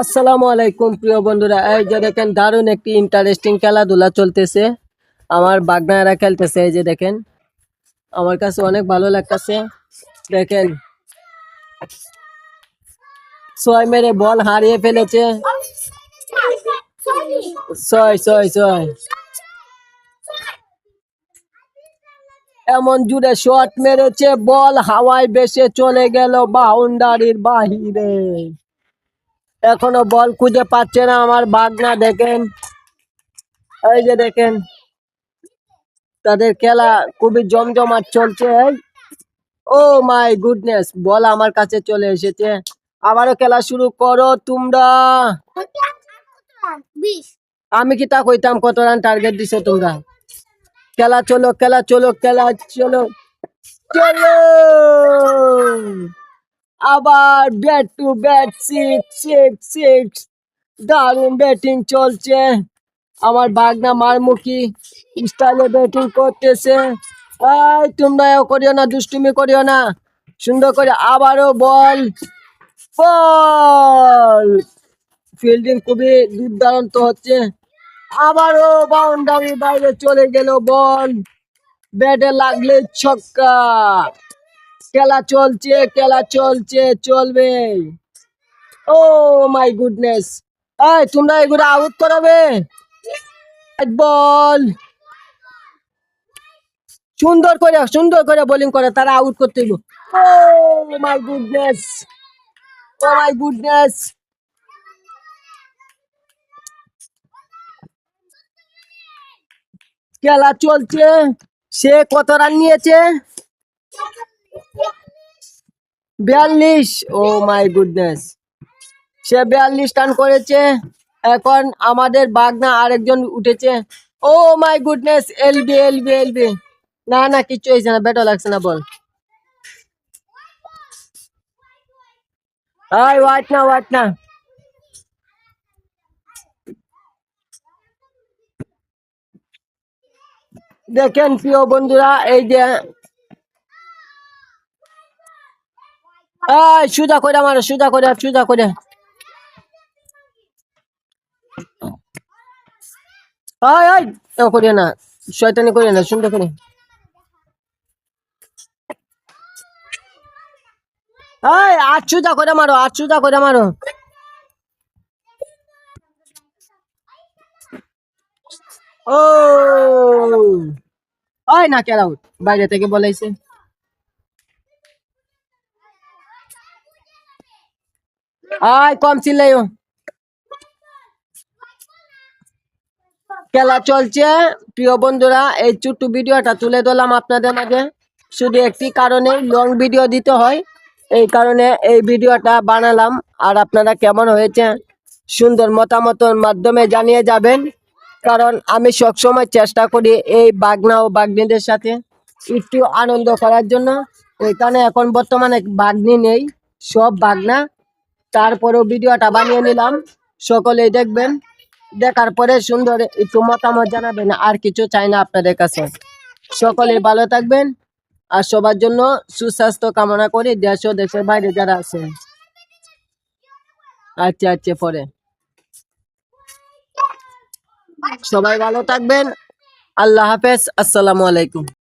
আসসালামু আলাইকুম, প্রিয় বন্ধুরা। এই যে দেখেন, দারুণ একটি ইন্টারেস্টিং খেলাধুলা চলতেছে। আমার বাগনারা খেলতেছে, এই যে দেখেন। আমার কাছে অনেক ভালো লাগতেছে। দেখেন, ছয় মেরে বল হারিয়ে ফেলেছে। ছয় ছয় ছয়। এমন জুড়ে শট মেরেছে, বল হাওয়ায় বেসে চলে গেল বাউন্ডারির বাহিরে। এখনও বল খুঁজে পাচ্ছে না আমার বাগনা, দেখেন। এই যে দেখেন, তাদের খেলা খুবই জমজমাট চলছে ও মাই গুডনেস, বল আমার কাছে চলে এসেছে। আবারও খেলা শুরু করো তোমরা। আমি কি তা কইতাম, কত রান টার্গেট দিছো তোমরা? খেলা চলো খেলা চলো খেলা চলো। চলো। আবার back to back six six six দারুণ ব্যাটিং চলছে। আমার বাগনা মারমুখী স্টাইলে ব্যাটিং করতেছে। এই, তোমরা করিও না, দুষ্টুমি করিও না। সুন্দর করে আবারও বল বল। ফিল্ডিং খুবই দুর্দান্ত হচ্ছে। আবারও বাউন্ডারি বাইরে চলে গেল বল। ব্যাটে লাগলে ছক্কা। খেলা চলছে খেলা চলছে, চলবে। ও মাই গুডনেস এই, তোমরা এগুলো আউট করাবে? বল সুন্দর করে সুন্দর করে বোলিং করে, তারা আউট করতে ও my goodness oh my goodness খেলা চলছে। সে কত রান নিয়েছে? বিয়াল্লিশ, ও মাই গুডনেস। সে বিয়াল্লিশ রান করেছে। এখন আমাদের বাগনা আরেকজন উঠেছে। ও my goodness, LB LB LB. না না, কিচ্ছু হয়েছে না বেটো লাগছে না, বল। ওয়াট না ওয়াট না। দেখেন প্রিয় বন্ধুরা, এই যে এই, সুজা করে মারো সুজা করে সুজা করে আয় আয় ও করিও না। শয়তানি করিও না, সুন্দর করে আট সুজা করে মারো সুজা করে মারো ও আয় না কেন আউট বাইরে থেকে বলাইছে। আয়, কম চিল্লাইও। খেলা চলছে। প্রিয় বন্ধুরা, এই ছোট্ট ভিডিওটা তুলে ধরলাম আপনাদের মাঝে। শুধু একটি কারণে লং ভিডিও দিতে হয়। এই কারণে এই ভিডিওটা বানালাম। আর আপনারা কেমন হয়েছে, সুন্দর মতামতের মাধ্যমে জানিয়ে যাবেন। কারণ আমি সবসময় চেষ্টা করি এই বাগনা ও বাগনিদের সাথে একটু আনন্দ করার জন্য। এখানে এখন বর্তমানে বাগনি নেই, সব বাগনা। তারপরেও ভিডিওটা বানিয়ে নিলাম। সকলেই দেখবেন। দেখার পরে সুন্দর একটু মতামত জানাবেন, আর কিছু চাই না আপনাদের কাছে। সকলে ভালো থাকবেন, আর সবার জন্য সুস্বাস্থ্য কামনা করি, দেশ ও দেশের বাইরে যারা আছেন আচ্ছা আচ্ছা পরে। সবাই ভালো থাকবেন। আল্লাহ হাফেজ, আসসালামু আলাইকুম।